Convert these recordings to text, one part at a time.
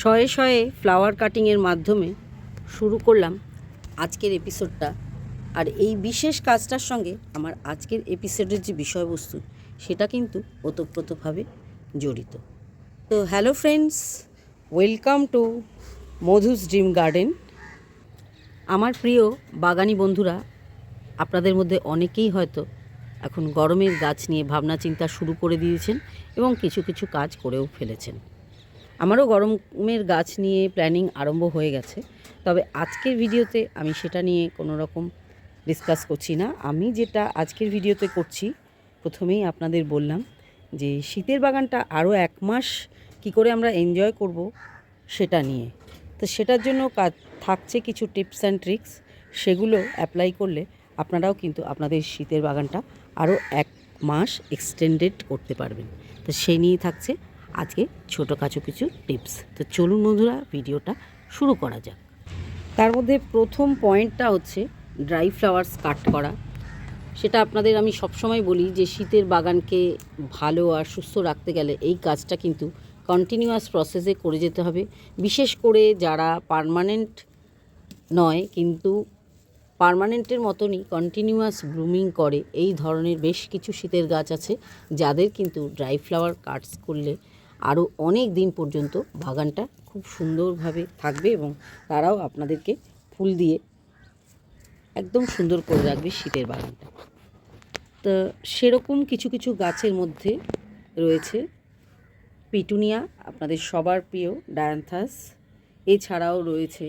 শয়ে শয়ে ফ্লাওয়ার কাটিংয়ের মাধ্যমে শুরু করলাম আজকের এপিসোডটা আর এই বিশেষ কাজটার সঙ্গে আমার আজকের এপিসোডের যে বিষয়বস্তু, সেটা কিন্তু ওতপ্রোতভাবে জড়িত। তো hello friends welcome to Madhu's dream garden আমার প্রিয় বাগানি বন্ধুরা, আপনাদের মধ্যে অনেকেই হয়তো এখন গরমের গাছ নিয়ে ভাবনা চিন্তা শুরু করে দিয়েছেন এবং কিছু কিছু কাজ করেও ফেলেছেন। আমারও গরমের গাছ নিয়ে প্ল্যানিং আরম্ভ হয়ে গেছে। তবে আজকের ভিডিওতে আমি সেটা নিয়ে কোনো রকম ডিসকাস করছি না। আমি যেটা আজকের ভিডিওতে করছি, প্রথমেই আপনাদের বললাম যে শীতের বাগানটা আরও এক মাস কি করে আমরা এনজয় করব সেটা নিয়ে। তো সেটার জন্য কাজ থাকছে কিছু টিপস অ্যান্ড ট্রিক্স সেগুলো অ্যাপ্লাই করলে আপনারাও কিন্তু আপনাদের শীতের বাগানটা আরও এক মাস এক্সটেন্ডেড করতে পারবেন। তো সেই নিয়ে থাকছে আজকে ছোটো কাছো কিছু টিপস। তো চলুন বন্ধুরা, ভিডিওটা শুরু করা যাক। তার মধ্যে প্রথম পয়েন্টটা হচ্ছে ড্রাই ফ্লাওয়ার্স কাট করা। সেটা আপনাদের আমি সবসময় বলি যে শীতের বাগানকে ভালো আর সুস্থ রাখতে গেলে এই কাজটা কিন্তু কন্টিনিউয়াস প্রসেসে করে যেতে হবে। বিশেষ করে যারা পার্মানেন্ট নয়, কিন্তু পার্মানেন্টের মতনই কন্টিনিউয়াস ব্লুমিং করে, এই ধরনের বেশ কিছু শীতের গাছ আছে, যাদের কিন্তু ড্রাই ফ্লাওয়ার কাটস করলে আরও অনেক দিন পর্যন্ত বাগানটা খুব সুন্দরভাবে থাকবে এবং তারাও আপনাদেরকে ফুল দিয়ে একদম সুন্দর করে রাখবে শীতের বাগানটা। তো সেরকম কিছু কিছু গাছের মধ্যে রয়েছে পিটুনিয়া, আপনাদের সবার প্রিয় ডায়ান্থাস, এছাড়াও রয়েছে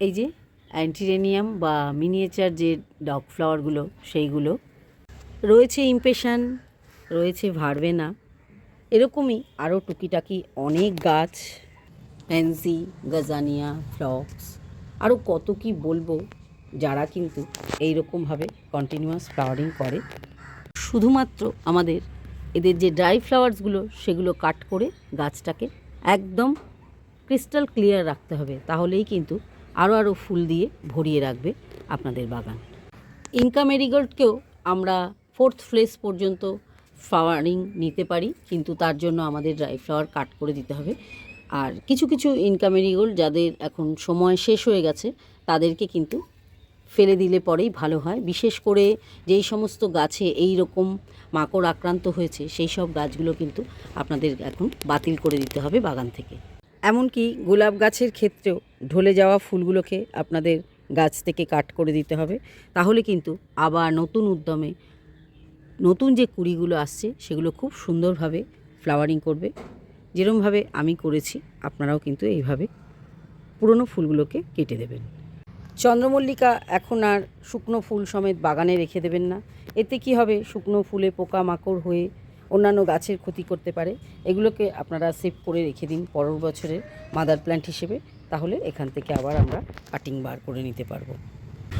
এই যে অ্যান্টিরেনিয়াম বা মিনিয়েচার যে ডগ ফ্লাওয়ারগুলো, সেইগুলো। রয়েছে ইমপেশন রয়েছে ভারবেনা এরকমই আরও টুকিটাকি অনেক গাছ, ফ্যান্সি, গাজানিয়া, ফ্লক্স, আরও কত কি বলব যারা কিন্তু এই রকমভাবে কন্টিনিউয়াস ফ্লাওয়ারিং করে। শুধুমাত্র আমাদের এদের যে ড্রাই ফ্লাওয়ার্সগুলো সেগুলো কাট করে গাছটাকে একদম ক্রিস্টাল ক্লিয়ার রাখতে হবে, তাহলেই কিন্তু আরও আরও ফুল দিয়ে ভরিয়ে রাখবে আপনাদের বাগান। ইনকা মেরিগোল্ডকেও আমরা ফোর্থ ফ্লেস পর্যন্ত ফ্লাওয়ারিং নিতে পারি, কিন্তু তার জন্য আমাদের ড্রাই ফ্লাওয়ার কাট করে দিতে হবে। আর কিছু কিছু ইনকা মেরিগোল্ড যাদের এখন সময় শেষ হয়ে গেছে, তাদেরকে কিন্তু ফেলে দিলে পরেই ভালো হয়। বিশেষ করে যেই সমস্ত গাছে এই রকম মাকড় আক্রান্ত হয়েছে, সেই সব গাছগুলো কিন্তু আপনাদের এখন বাতিল করে দিতে হবে বাগান থেকে। এমনকি গোলাপ গাছের ক্ষেত্রেও ঢলে যাওয়া ফুলগুলোকে আপনাদের গাছ থেকে কাট করে দিতে হবে। তাহলে কিন্তু আবার নতুন উদ্যমে নতুন যে কুড়িগুলো আসছে, সেগুলো খুব সুন্দরভাবে ফ্লাওয়ারিং করবে। যেরমভাবে আমি করেছি, আপনারাও কিন্তু এইভাবে পুরনো ফুলগুলোকে কেটে দেবেন। চন্দ্রমল্লিকা এখন আর শুকনো ফুল সমেত বাগানে রেখে দেবেন না। এতে কি হবে? শুকনো ফুলে পোকা মাকড় হয়ে অন্যান্য গাছের ক্ষতি করতে পারে। এগুলোকে আপনারা সেভ করে রেখে দিন পরের বছরের মাদার প্ল্যান্ট হিসেবে। তাহলে এখান থেকে আবার আমরা কাটিং বার করে নিতে পারব।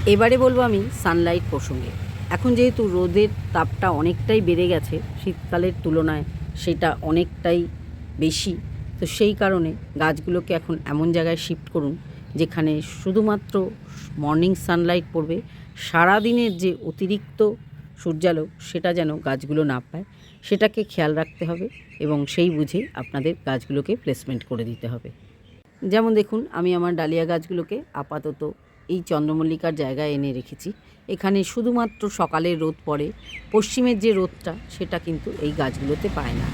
এবারে বলব আমি সানলাইট প্রসঙ্গে। এখন যেহেতু রোদের তাপটা অনেকটাই বেড়ে গেছে, শীতকালের তুলনায় সেটা অনেকটাই বেশি। তো সেই কারণে গাছগুলোকে এখন এমন জায়গায় শিফট করুন, যেখানে শুধুমাত্র মর্নিং সানলাইট পড়বে, সারাদিনের যে অতিরিক্ত সূর্যালোক সেটা যেন গাছগুলো না পায়, সেটাকে খেয়াল রাখতে হবে এবং সেই বুঝে আপনাদের গাছগুলোকে প্লেসমেন্ট করে দিতে হবে। যেমন দেখুন, আমি আমার ডালিয়া গাছগুলোকে আপাতত এই চন্দ্রমল্লিকার জায়গায় এনে রেখেছি। এখানে শুধুমাত্র সকালের রোদ পড়ে, পশ্চিমের যে রোদটা সেটা কিন্তু এই গাছগুলোতে পায় না।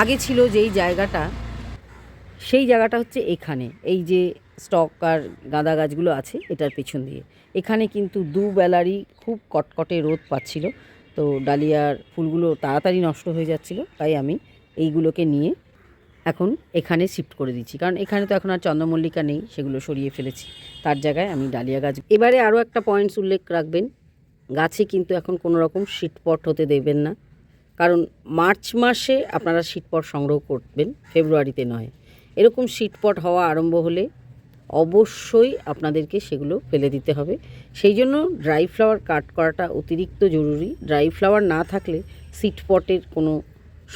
আগে ছিল যেই জায়গাটা, সেই জায়গাটা হচ্ছে এখানে। এই যে স্টক আর গাঁদা গাছগুলো আছে, এটার পেছন দিয়ে। এখানে কিন্তু দুবেলারই খুব কটকটে রোদ পাচ্ছিল। তো ডালিয়ার ফুলগুলো তাড়াতাড়ি নষ্ট হয়ে যাচ্ছিল, তাই আমি এইগুলোকে নিয়ে এখন এখানে শিফট করে দিচ্ছি। কারণ এখানে তো এখন আর চন্দ্রমল্লিকা নেই, সেগুলো সরিয়ে ফেলেছি। তার জায়গায় আমি ডালিয়া গাছ এবারে আরও একটা পয়েন্টস উল্লেখ রাখবেন। গাছে কিন্তু এখন কোনো রকম শীতপট হতে দেবেন না। কারণ মার্চ মাসে আপনারা শীতপট সংগ্রহ করবেন, ফেব্রুয়ারিতে নয়। এরকম শীতপট হওয়া আরম্ভ হলে অবশ্যই আপনাদেরকে সেগুলো ফেলে দিতে হবে। সেই জন্য ড্রাই ফ্লাওয়ার কাট করাটা অতিরিক্ত জরুরি। ড্রাই ফ্লাওয়ার না থাকলে সিটপটের কোনো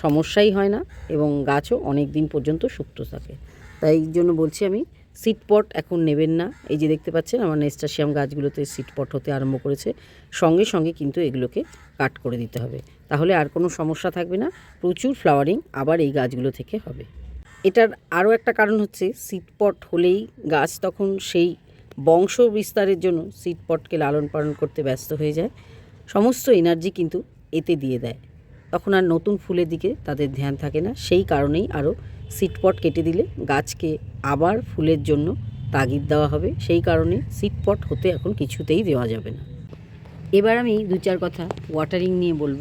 সমস্যাই হয় না এবং গাছও অনেক দিন পর্যন্ত সুপ্ত থাকে। তাই জন্য বলছি আমি সিটপট এখন নেবেন না। এই যে দেখতে পাচ্ছেন, আমার নেস্টাশিয়াম গাছগুলোতে সিটপট হতে আরম্ভ করেছে। সঙ্গে সঙ্গে কিন্তু এগুলোকে কাট করে দিতে হবে। তাহলে আর কোনো সমস্যা থাকবে না। প্রচুর ফ্লাওয়ারিং আবার এই গাছগুলো থেকে হবে। এটার আরও একটা কারণ হচ্ছে সিটপট হলেই গাছ তখন সেই বংশ বিস্তারের জন্য সিটপটকে লালন পালন করতে ব্যস্ত হয়ে যায়। সমস্ত এনার্জি কিন্তু এতে দিয়ে দেয়। তখন আর নতুন ফুলের দিকে তাদের ধ্যান থাকে না। সেই কারণেই আরও সিটপট কেটে দিলে গাছকে আবার ফুলের জন্য তাগিদ দেওয়া হবে। সেই কারণে সিটপট হতে এখন কিছুতেই দেওয়া যাবে না। এবার আমি দু চার কথা ওয়াটারিং নিয়ে বলব।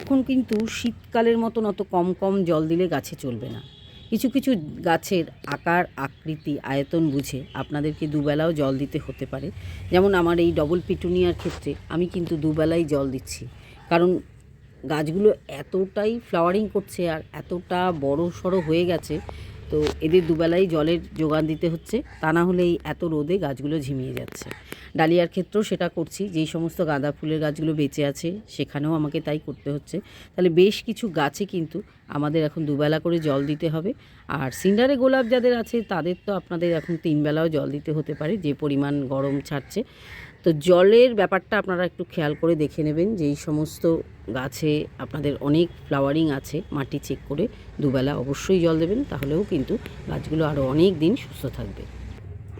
এখন কিন্তু শীতকালের মতন অত কম কম জল দিলে গাছে চলবে না। কিছু কিছু গাছের আকার, আকৃতি, আয়তন বুঝে আপনাদেরকে দুবেলাও জল দিতে হতে পারে। যেমন আমার এই ডবল পিটুনিয়ার ক্ষেত্রে আমি কিন্তু দুবেলাই জল দিচ্ছি। কারণ গাছগুলো এতটাই ফ্লাওয়ারিং করছে আর এতটা বড় সড়ো হয়ে গেছে, তো এদের দুবেলাই জলের যোগান দিতে হচ্ছে। তা না হলে এই এত রোদে গাছগুলো ঝিমিয়ে যাচ্ছে। ডালিয়ার ক্ষেত্রেও সেটা করছি, যেই সমস্ত গাঁদা ফুলের গাছগুলো বেঁচে আছে সেখানেও আমাকে তাই করতে হচ্ছে। তাহলে বেশ কিছু গাছে কিন্তু আমাদের এখন দুবেলা করে জল দিতে হবে। আর সিন্ডারে গোলাপ যাদের আছে তাদের তো আপনাদের এখন তিনবেলাও জল দিতে হতে পারে, যে পরিমাণ গরম ছাড়ছে। তো জলের ব্যাপারটা আপনারা একটু খেয়াল করে দেখে নেবেন যে এই সমস্ত গাছে আপনাদের অনেক ফ্লাওয়ারিং আছে, মাটি চেক করে দুবেলা অবশ্যই জল দেবেন, তাহলেও কিন্তু গাছগুলো আরও অনেক দিন সুস্থ থাকবে।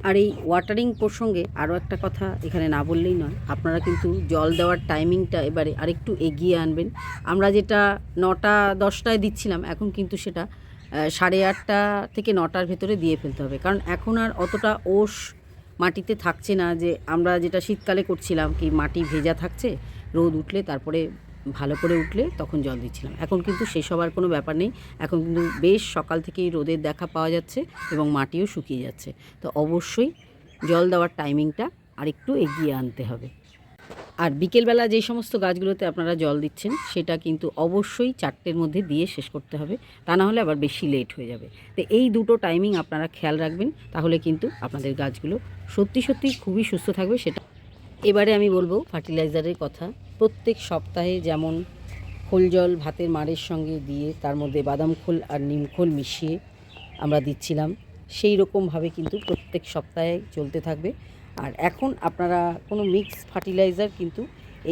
আর এই ওয়াটারিং প্রসঙ্গে আরও একটা কথা এখানে না বললেই নয়, আপনারা কিন্তু জল দেওয়ার টাইমিংটা এবারে আরেকটু এগিয়ে আনবেন। আমরা যেটা নটা, দশটায় দিচ্ছিলাম, এখন কিন্তু সেটা সাড়ে আটটা থেকে নটার ভেতরে দিয়ে ফেলতে হবে, কারণ এখন আর অতটা ওষ মাটিতে থাকছে না যে আমরা যেটা শীতকালে করছিলাম কি মাটি ভেজা থাকছে, রোদ উঠলে তারপরে ভালো করে উঠলে তখন জল দিচ্ছিলাম। এখন কিন্তু সেসব আর কোনো ব্যাপার নেই, এখন কিন্তু বেশ সকাল থেকেই রোদের দেখা পাওয়া যাচ্ছে এবং মাটিও শুকিয়ে যাচ্ছে। তো অবশ্যই জল দেওয়ার টাইমিংটা আরেকটু এগিয়ে আনতে হবে। আর বিকেলবেলা যে সমস্ত গাছগুলোতে আপনারা জল দিচ্ছেন, সেটা কিন্তু অবশ্যই চারটের মধ্যে দিয়ে শেষ করতে হবে। তা না হলে আবার বেশি লেট হয়ে যাবে। তো এই দুটো টাইমিং আপনারা খেয়াল রাখবেন, তাহলে কিন্তু আপনাদের গাছগুলো সত্যি সত্যি খুবই সুস্থ থাকবে সেটা। এবারে আমি বলব ফার্টিলাইজারের কথা। প্রত্যেক সপ্তাহে যেমন খোল জল ভাতের মাড়ের সঙ্গে দিয়ে তার মধ্যে বাদাম খোল আর নিম খোল মিশিয়ে আমরা দিচ্ছিলাম, সেই রকমভাবে কিন্তু প্রত্যেক সপ্তাহে চলতে থাকবে। আর এখন আপনারা কোনো মিক্স ফার্টিলাইজার কিন্তু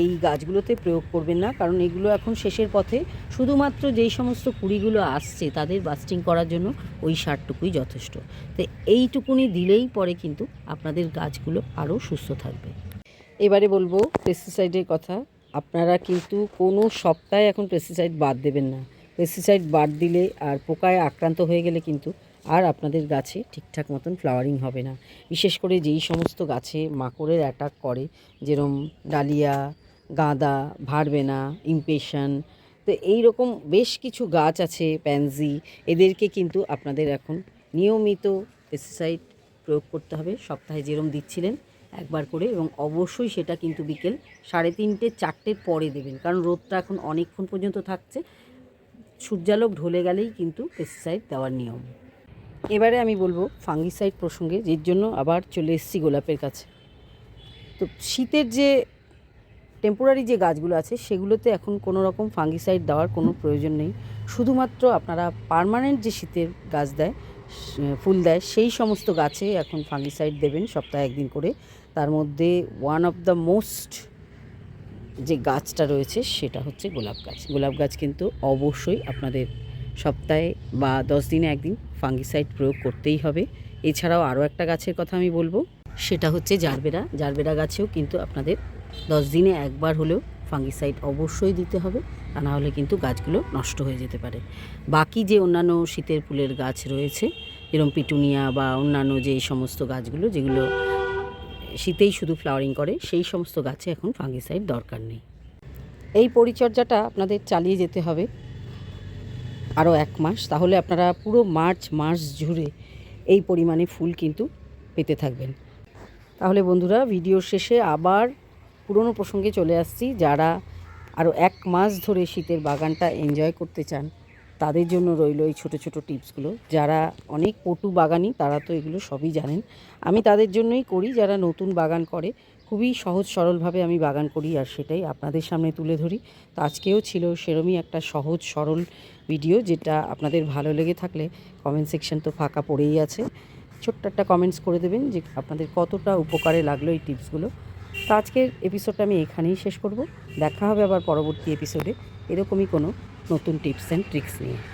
এই গাছগুলোতে প্রয়োগ করবেন না, কারণ এগুলো এখন শেষের পথে। শুধুমাত্র যেই সমস্ত কুড়িগুলো আসছে, তাদের বাস্টিং করার জন্য ওই সারটুকুই যথেষ্ট। তো এইটুকুনি দিলেই পরে কিন্তু আপনাদের গাছগুলো আরও সুস্থ থাকবে। এবারে বলব পেস্টিসাইডের কথা। আপনারা কিন্তু কোনো সপ্তাহে এখন পেস্টিসাইড বাদ দেবেন না। পেস্টিসাইড বাদ দিলে আর পোকায় আক্রান্ত হয়ে গেলে কিন্তু আর আপনাদের গাছে ঠিকঠাক মতন ফ্লাওয়ারিং হবে না। বিশেষ করে যেই সমস্ত গাছে মাকড়ের অ্যাটাক করে, যেরম ডালিয়া, গাঁদা ভারবেনা ইমপেশন তো এই রকম বেশ কিছু গাছ আছে প্যানজি এদেরকে কিন্তু আপনাদের এখন নিয়মিত পেস্টিসাইড প্রয়োগ করতে হবে। সপ্তাহে যেরম দিচ্ছিলেন একবার করে এবং অবশ্যই সেটা কিন্তু বিকেল সাড়ে তিনটে, চারটের পরে দেবেন। কারণ রোদটা এখন অনেকক্ষণ পর্যন্ত থাকছে। সূর্যালোক ঢলে গেলেই কিন্তু পেস্টিসাইড দেওয়ার নিয়ম। এবারে আমি বলব ফাঙ্গিসাইড প্রসঙ্গে, যের জন্য আবার চলে এসেছি গোলাপের কাছে। তো শীতের যে টেম্পোরারি যে গাছগুলো আছে, সেগুলোতে এখন কোনো রকম ফাঙ্গিসাইড দেওয়ার কোনো প্রয়োজন নেই। শুধুমাত্র আপনারা পার্মানেন্ট যে শীতের গাছ দেয় ফুল দেয়, সেই সমস্ত গাছে এখন ফাঙ্গিসাইড দেবেন সপ্তাহে একদিন করে। তার মধ্যে ওয়ান অফ দ্য মোস্ট যে গাছটা রয়েছে, সেটা হচ্ছে গোলাপ গাছ। গোলাপ গাছ কিন্তু অবশ্যই আপনাদের সপ্তাহে বা দশ দিনে একদিন ফাঙ্গিসাইড প্রয়োগ করতেই হবে। এছাড়াও আরও একটা গাছের কথা আমি বলব। সেটা হচ্ছে জারবেরা। জারবেরা গাছেও কিন্তু আপনাদের দশ দিনে একবার হলেও ফাঙ্গিসাইড অবশ্যই দিতে হবে, তা না হলে কিন্তু গাছগুলো নষ্ট হয়ে যেতে পারে। বাকি যে অন্যান্য শীতের ফুলের গাছ রয়েছে, যেরকম পিটুনিয়া বা অন্যান্য যে সমস্ত গাছগুলো, যেগুলো শীতেই শুধু ফ্লাওয়ারিং করে, সেই সমস্ত গাছে এখন ফাঙ্গিসাইড দরকার নেই। এই পরিচর্যাটা আপনাদের চালিয়ে যেতে হবে। আরও এক মাস, তাহলে আপনারা পুরো মার্চ, মাস জুড়ে এই পরিমাণে ফুল কিন্তু পেতে থাকবেন। তাহলে বন্ধুরা ভিডিও শেষে আবার পুরনো প্রসঙ্গে চলে আসছি। যারা আরও এক মাস ধরে শীতের বাগানটা এনজয় করতে চান, তাদের জন্য রইল এই ছোটো ছোটো টিপসগুলো। যারা অনেক পটু বাগানি, তারা তো এগুলো সবই জানেন। আমি তাদের জন্যই করি, যারা নতুন বাগান করে খুবই সহজ সরলভাবে আমি বাগান করি আর সেটাই আপনাদের সামনে তুলে ধরি। তো আজকেও ছিল সেরমই একটা সহজ সরল ভিডিও যেটা আপনাদের ভালো লেগে থাকলে কমেন্ট সেকশন তো ফাঁকা পড়েই আছে। ছোট্ট একটা কমেন্টস করে দেবেন যে আপনাদের কতটা উপকারে লাগল এই টিপসগুলো। তো আজকের এপিসোডটা আমি এখানেই শেষ করব। দেখা হবে আবার পরবর্তী এপিসোডে এরকমই কোনো নতুন টিপস অ্যান্ড ট্রিক্স নিয়ে।